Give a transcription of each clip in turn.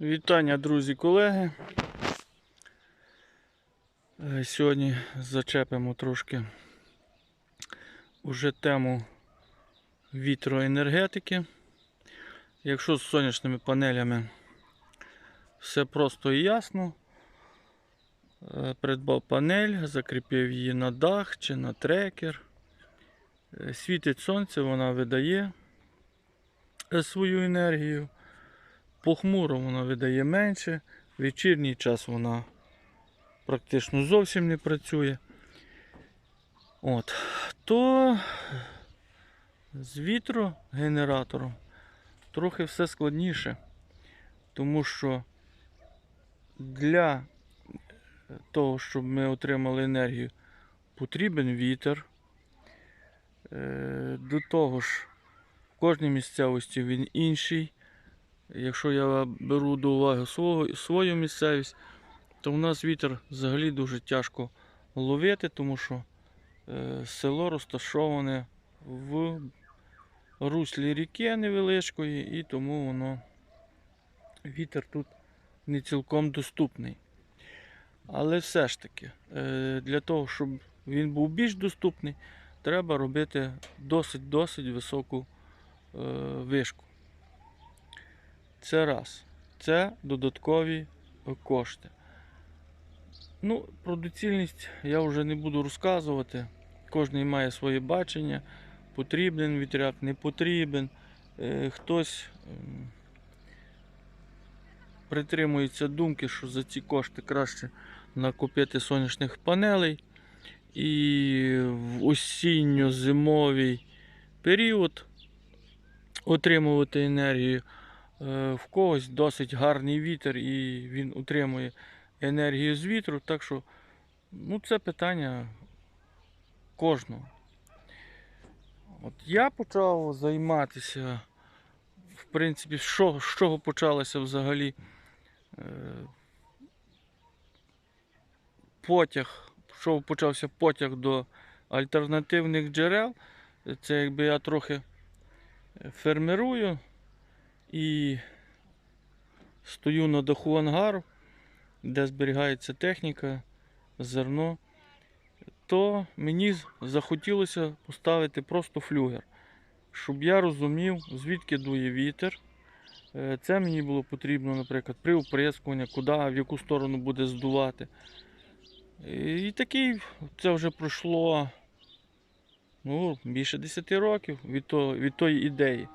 Вітання, друзі, колеги. Е, Сьогодні зачепимо трошки уже тему вітроенергетики. Якщо з сонячними панелями все просто і ясно, е, придбав панель, закріпив її на дах чи на трекер. Е, Світить сонце, вона видає свою енергію. Похмуро вона видає менше, вечірній час вона практично зовсім не працює. От. То з вітрогенератором трохи все складніше, тому що для того, щоб ми отримали енергію, потрібен вітер. Е, До того ж, в кожній місцевості він інший. Якщо я беру до уваги свого, свою місцевість, то в нас вітер взагалі дуже тяжко ловити, тому що е, село розташоване в руслі ріки невеличкої, і тому воно вітер тут не цілком доступний. Але все ж таки, е, для того, щоб він був більш доступний, треба робити досить-досить високу е, вишку. Це раз. Це додаткові кошти. Ну, про доцільність я вже не буду розказувати. Кожен має своє бачення. Потрібен вітряк, не потрібен. Е, Хтось ем, притримується думки, що за ці кошти краще накупити сонячних панелей. І в осінньо-зимовий період отримувати енергію. Е, В когось досить гарний вітер і він утримує енергію з вітру. Так що ну, це питання кожного. От я почав займатися, в принципі, чого, з чого почалося взагалі е, потяг, чого почався потяг до альтернативних джерел. Це якби я трохи фермерую і стою на даху ангару, де зберігається техніка, зерно, то мені захотілося поставити просто флюгер, щоб я розумів, звідки дує вітер. Е, Це мені було потрібно, наприклад, при оприскуванні, куди, в яку сторону буде здувати. І такий це вже пройшло ну, більше 10 років від, того, від тої ідеї.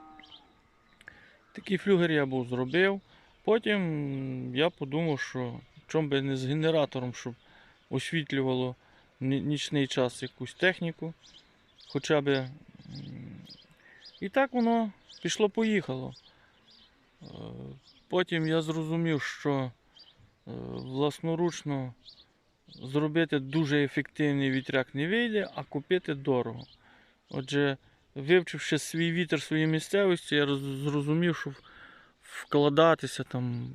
Такий флюгер я був зробив. Потім я подумав, що чому би не з генератором, щоб освітлювало ні- нічний час якусь техніку. Хоча б. І так воно пішло-поїхало. Е, Потім я зрозумів, що е, власноручно зробити дуже ефективний вітряк не вийде, а купити дорого. Отже, вивчивши свій вітер своїй місцевості, я зрозумів, що вкладатися, там,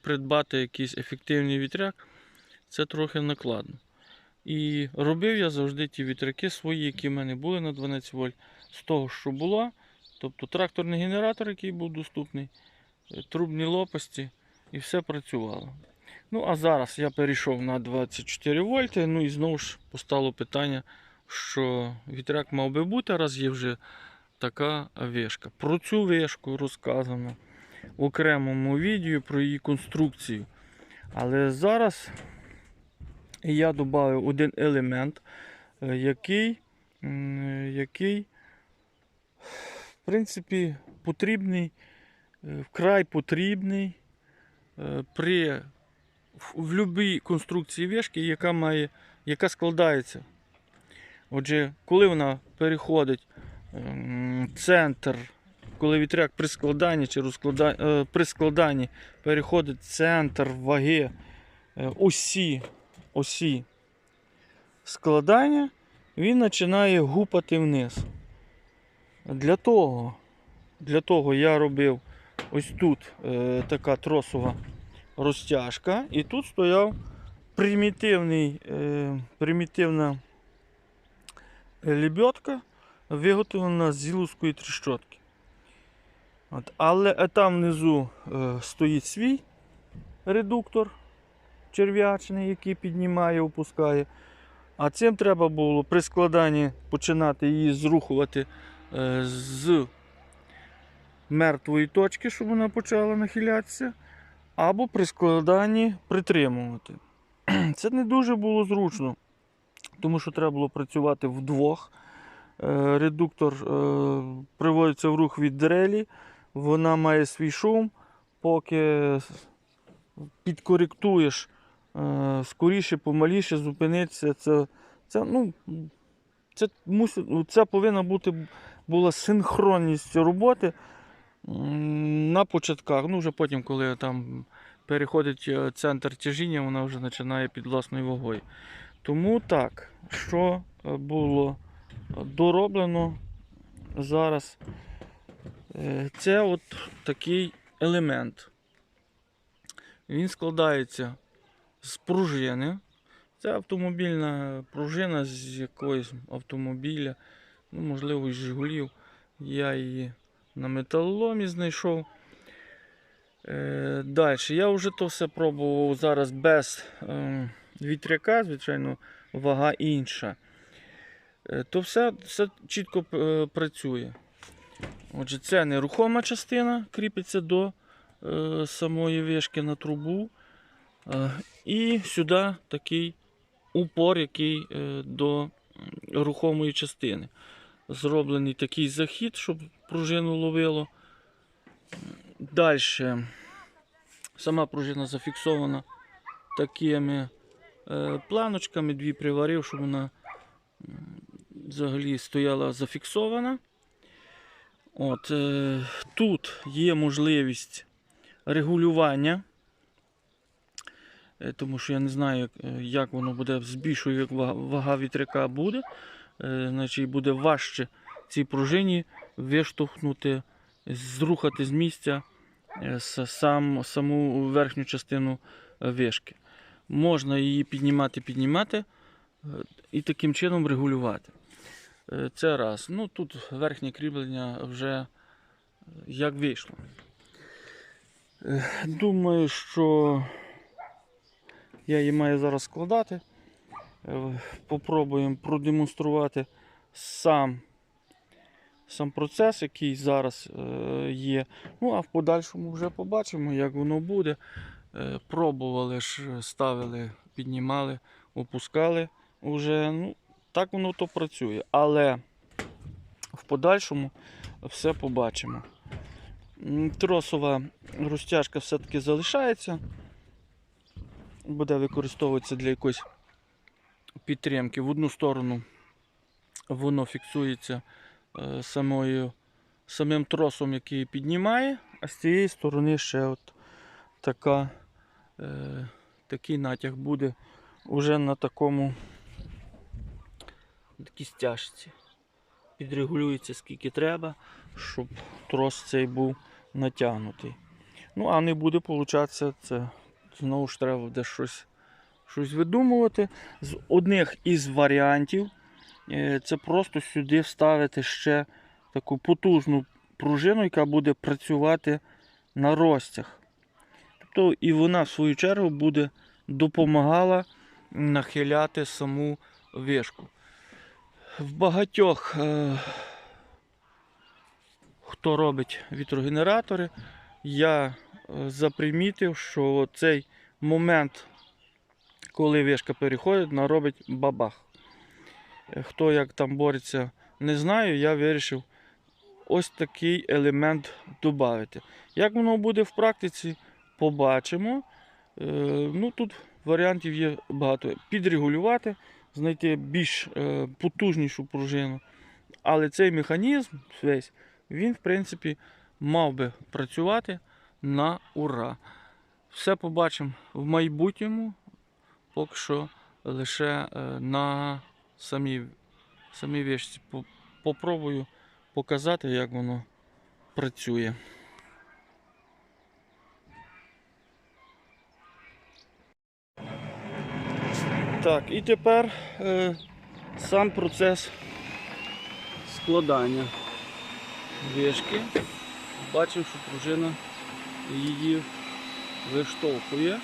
придбати якийсь ефективний вітряк, це трохи накладно. І робив я завжди ті вітряки свої, які в мене були на 12 вольт, з того, що було. Тобто тракторний генератор, який був доступний, е, трубні лопасті, і все працювало. Ну, а зараз я перейшов на 24 вольти, ну і знову ж постало питання, що вітряк мав би бути, раз є вже така вишка. Про цю вишку розказано в окремому відео про її конструкцію. Але зараз я додав один елемент, е, який, який в принципі, потрібний, е, вкрай потрібний е, при в, будь-якій конструкції вишки, яка має, яка складається. Отже, коли вона переходить ем, центр, коли вітряк при складанні чи розклада, е, при складанні переходить центр ваги е, осі, осі складання, він починає гупати вниз. Для того, для того я робив ось тут е, така тросова розтяжка, і тут стояв примітивний, е, примітивна лебедка, виготовлена з зіловської тріщотки. От, але там внизу е, стоїть свій редуктор черв'ячний, який піднімає, опускає. А цим треба було при складанні починати її зрухувати е, з мертвої точки, щоб вона почала нахилятися, або при складанні притримувати. Це не дуже було зручно, тому що треба було працювати вдвох. Е, Редуктор е, приводиться в рух від дрелі, вона має свій шум, поки підкоректуєш е, скоріше, помаліше зупинитися. Це, це, ну, це, мусить, це повинна бути була синхронність роботи на початках. Ну, вже потім, коли там переходить центр тяжіння, вона вже починає під власною вагою. Тому так, що е, було дороблено зараз. Е, Це от такий елемент. Він складається з пружини. Це автомобільна пружина з якогось автомобіля, ну, можливо, із Жигулів. Я її на металоломі знайшов. Е, Далі. Я вже то все пробував зараз без е, вітряка, звичайно, вага інша. Е, то все, все чітко е, працює. Отже, це нерухома частина, кріпиться до е, самої вишки на трубу. Е, і сюди такий упор, який е, до рухомої частини. Зроблений такий захід, щоб пружину ловило. Далі. Сама пружина зафіксована такими планочками, дві приварив, щоб вона взагалі стояла зафіксована. От, е, тут є можливість регулювання, е, тому що я не знаю, як, е, воно буде збільшує, як вага, вітряка буде. Е, значить буде важче цій пружині виштовхнути, зрухати з місця е, сам, саму верхню частину е, вишки. Можна її піднімати, піднімати е, і таким чином регулювати. Е, Це раз. Ну тут верхнє кріплення вже е, як вийшло. Думаю, що я її маю зараз складати. Попробуємо продемонструвати сам, сам процес, який зараз є. Ну, а в подальшому вже побачимо, як воно буде. Е, Пробували ж, ставили, піднімали, опускали. Уже, ну, так воно то працює. Але в подальшому все побачимо. Тросова розтяжка все-таки залишається. Буде використовуватися для якоїсь підтримки. В одну сторону воно фіксується е, самою, самим тросом, який піднімає, а з цієї сторони ще от така, е, такий натяг буде уже на такому такій стяжці. Підрегулюється скільки треба, щоб трос цей був натягнутий. Ну, а не буде получатися, це знову ж треба буде щось, щось видумувати. З одних із варіантів е, це просто сюди вставити ще таку потужну пружину, яка буде працювати на розтяг. Тобто і вона, в свою чергу, буде допомагала нахиляти саму вишку. В багатьох, е, хто робить вітрогенератори, я е, запримітив, що цей момент, коли вишка переходить, вона робить бабах. Хто як там бореться, не знаю, я вирішив ось такий елемент додати. Як воно буде в практиці, побачимо. Е, ну, тут варіантів є багато. Підрегулювати, знайти більш е, потужнішу пружину. Але цей механізм весь, він, в принципі, мав би працювати на ура. Все побачимо в майбутньому, поки що лише е, на самій, самій вишці. Попробую показати, як воно працює. Так, і тепер е, сам процес складання вишки. бачимо, що пружина її виштовхує.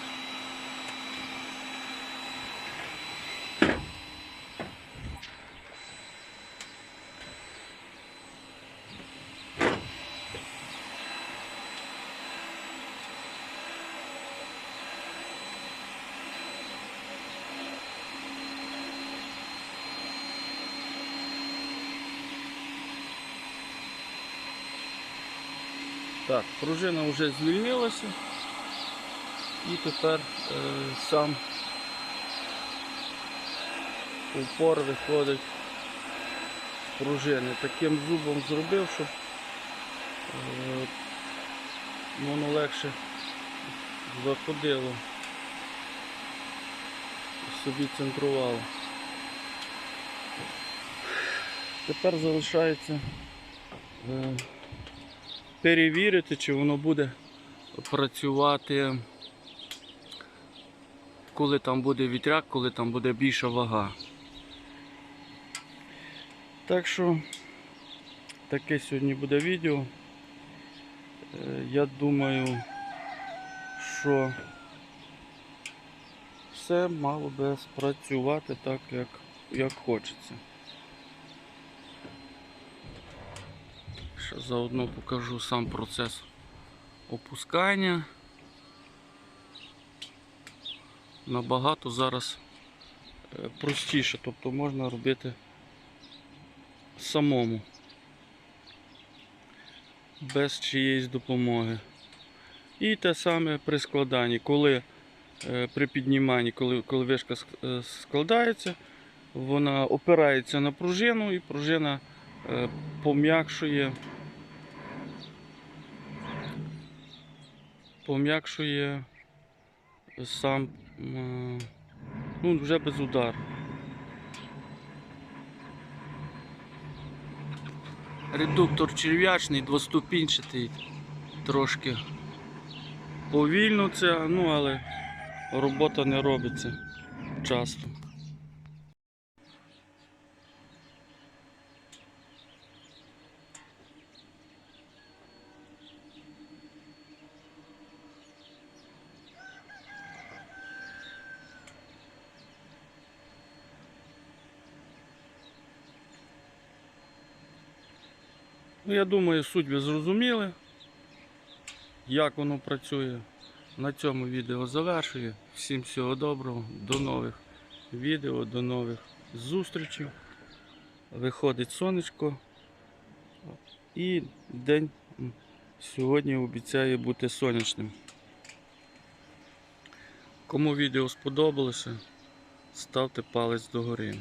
Так, пружина вже звільнилася і тепер е, сам упор виходить з пружини. Таким зубом зробив, щоб е, воно легше заходило, собі центрувало. Тепер залишається е, перевірити, чи воно буде працювати, коли там буде вітряк, коли там буде більша вага. Так що таке сьогодні буде відео. Е, Я думаю, що все мало би спрацювати так, як, як хочеться. Ще заодно покажу сам процес опускання. Набагато зараз е, простіше, тобто можна робити самому, без чиєїсь допомоги. І те саме при складанні, коли е, при підніманні, коли, коли вишка е, складається, вона опирається на пружину і пружина пом'якшує. Пом'якшує сам ну, вже без удару. Редуктор черв'ячний, двоступінчатий, трошки повільно це, ну але робота не робиться часто. Ну, я думаю, суть ви зрозуміли, як воно працює. На цьому відео завершую. Всім всього доброго, до нових відео, до нових зустрічей. Виходить сонечко. І день сьогодні обіцяє бути сонячним. Кому відео сподобалося, ставте палець догори.